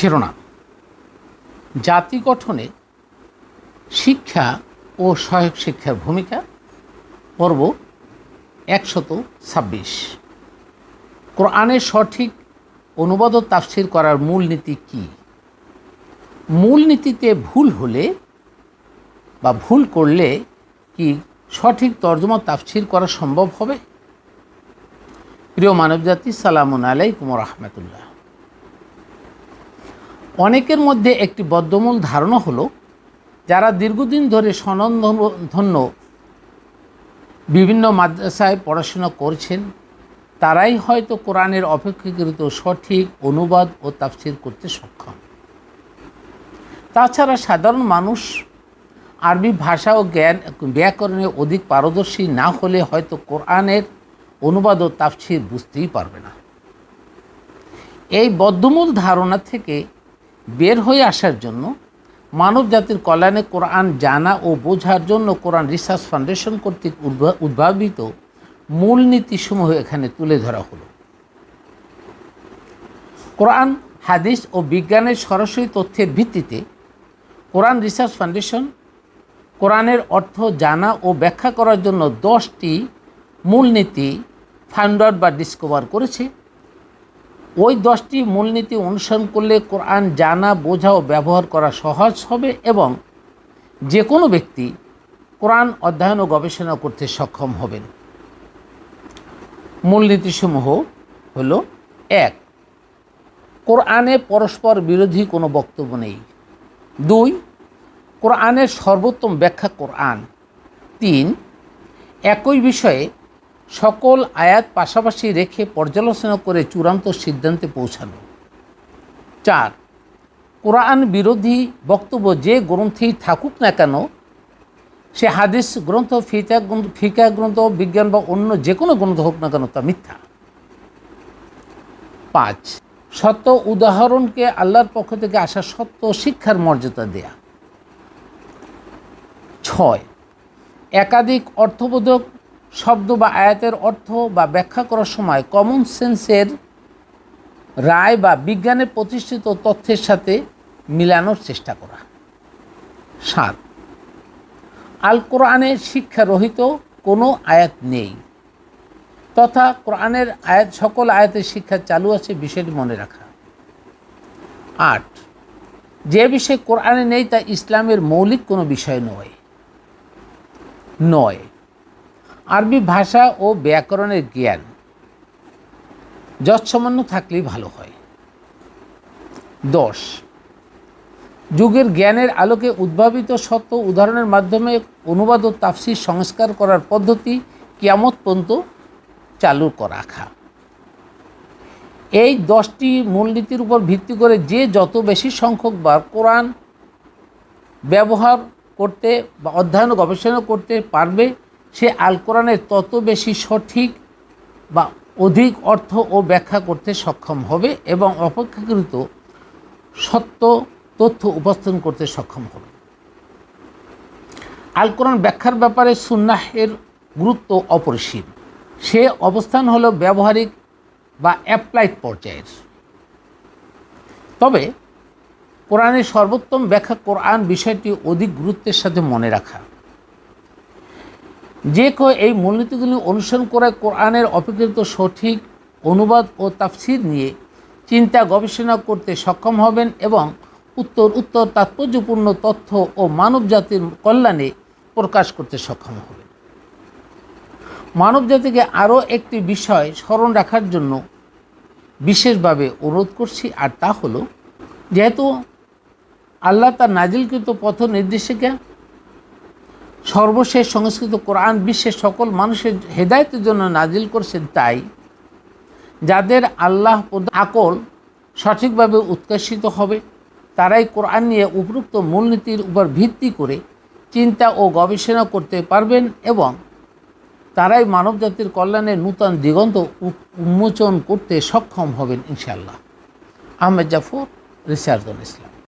শিরোনাম। জাতি গঠনে শিক্ষা ও সহায়ক শিক্ষার ভূমিকা, পর্ব একশত ছাব্বিশ। কোরআনের সঠিক অনুবাদ ও তাফসির করার মূলনীতি কী? মূলনীতিতে ভুল হলে বা ভুল করলে কি সঠিক তর্জমা তাফসির করা সম্ভব হবে? প্রিয় মানবজাতি, সালামুন আলাইকুম রহমতুল্লাহ। অনেকের মধ্যে একটি বদ্ধমূল ধারণা হলো, যারা দীর্ঘদিন ধরে স্বনন্ধন্য বিভিন্ন মাদ্রাসায় পড়াশোনা করছেন, তারাই হয়তো কোরআনের অপেক্ষাকৃত সঠিক অনুবাদ ও তাফসির করতে সক্ষম। তাছাড়া সাধারণ মানুষ আরবি ভাষা ও জ্ঞান ব্যাকরণে অধিক পারদর্শী না হলে হয়তো কোরআনের অনুবাদ ও তাফসির বুঝতেই পারবে না। এই বদ্ধমূল ধারণা থেকে বের হয়ে আসার জন্য মানব জাতির কল্যাণে কোরআন জানা ও বোঝার জন্য কোরআন রিসার্চ ফাউন্ডেশন কর্তৃক উদ্ভাবিত মূলনীতিসমূহ এখানে তুলে ধরা হলো। কোরআন, হাদিস ও বিজ্ঞানের সরাসরি তথ্যের ভিত্তিতে কোরআন রিসার্চ ফাউন্ডেশন কোরআনের অর্থ জানা ও ব্যাখ্যা করার জন্য দশটি মূলনীতি আউট বা ডিসকভার করেছে। ওই দশটি মূলনীতি অনুসরণ করলে কোরআন জানা, বোঝা ও ব্যবহার করা সহজ হবে এবং যে কোনো ব্যক্তি কোরআন অধ্যয়ন ও গবেষণা করতে সক্ষম হবেন। মূলনীতিসমূহ হল, এক, কোরআনে পরস্পর বিরোধী কোনো বক্তব্য নেই। দুই, কোরআনের সর্বোত্তম ব্যাখ্যা কোরআন। তিন, একই বিষয়ে সকল আয়াত পাশাপাশি রেখে পর্যালোচনা করে চূড়ান্ত সিদ্ধান্তে পৌঁছানো চার, কোরআন বিরোধী বক্তব্য যে গ্রন্থেই থাকুক না কেন, সে হাদিস গ্রন্থ ফিতা গ্রন্থ, ফিকা গ্রন্থ, বিজ্ঞান বা অন্য যে কোনো গ্রন্থ হোক না কেন তা মিথ্যা। পাঁচ, সত্য উদাহরণকে আল্লাহর পক্ষ থেকে আসা সত্য শিক্ষার মর্যাদা দেয়া। ছয়, একাধিক অর্থবোধক শব্দ বা আয়াতের অর্থ বা ব্যাখ্যা করার সময় কমন সেন্সের রায় বা বিজ্ঞানে প্রতিষ্ঠিত তথ্যের সাথে মিলানোর চেষ্টা করা। সাত আল কোরআনের শিক্ষারহিত কোনো আয়াত নেই তথা কোরআনের আয়াত, সকল আয়াতের শিক্ষা চালু আছে বিষয়টি মনে রাখা। আট, যে বিষয় কোরআনে নেই তা ইসলামের মৌলিক কোনো বিষয় নয়। নয় আরবি ভাষা ও ব্যাকরণের জ্ঞান যৎসামান্য থাকলেই ভালো হয়। দশ, যুগের জ্ঞানের আলোকে উদ্ভাবিত সত্য উদাহরণের মাধ্যমে অনুবাদ ও তাফসির সংস্কার করার পদ্ধতি কিয়ামত পর্যন্ত চালু রাখা। এই দশটি মূলনীতির উপর ভিত্তি করে যে যত বেশি সংখ্যক বার কোরআন ব্যবহার করতে বা অধ্যয়ন গবেষণা করতে পারবে সে আল কোরআনের তত বেশি সঠিক বা অধিক অর্থ ও ব্যাখ্যা করতে সক্ষম হবে এবং অপেক্ষাকৃত সত্য তথ্য উপস্থাপন করতে সক্ষম হবে। আল কোরআন ব্যাখ্যার ব্যাপারে সুন্নাহের গুরুত্ব অপরিসীম। সে অবস্থান হল ব্যবহারিক বা অ্যাপ্লাইড পর্যায়ের। তবে কোরআনের সর্বোত্তম ব্যাখ্যা কোরআন বিষয়টি অধিক গুরুত্বের সাথে মনে রাখা। যে এই মূলনীতিগুলি অনুসরণ করে কোরআনের অপেক্ষিত সঠিক অনুবাদ ও তাফসির নিয়ে চিন্তা গবেষণা করতে সক্ষম হবেন এবং উত্তর উত্তর তাৎপর্যপূর্ণ তথ্য ও মানব জাতির কল্যাণে প্রকাশ করতে সক্ষম হবেন। মানব জাতিকে আরও একটি বিষয় স্মরণ রাখার জন্য বিশেষভাবে অনুরোধ করছি, আর তা হলো, যেহেতু আল্লাহ তার নাজিলকৃত পথ নির্দেশিকা সর্বশেষ সংস্কৃত কোরআন বিশ্বের সকল মানুষের হেদায়তের জন্য নাজিল করছেন তাই, যাদের আল্লাহ আকল সঠিকভাবে উৎকর্ষিত হবে, তারাই কোরআন নিয়ে উপরুক্ত মূলনীতির উপর ভিত্তি করে চিন্তা ও গবেষণা করতে পারবেন এবং তারাই মানবজাতির কল্যাণে নূতন দিগন্ত উন্মোচন করতে সক্ষম হবেন ইনশাল্লাহ আহমেদ জাফর, রিসার্জন ইসলাম।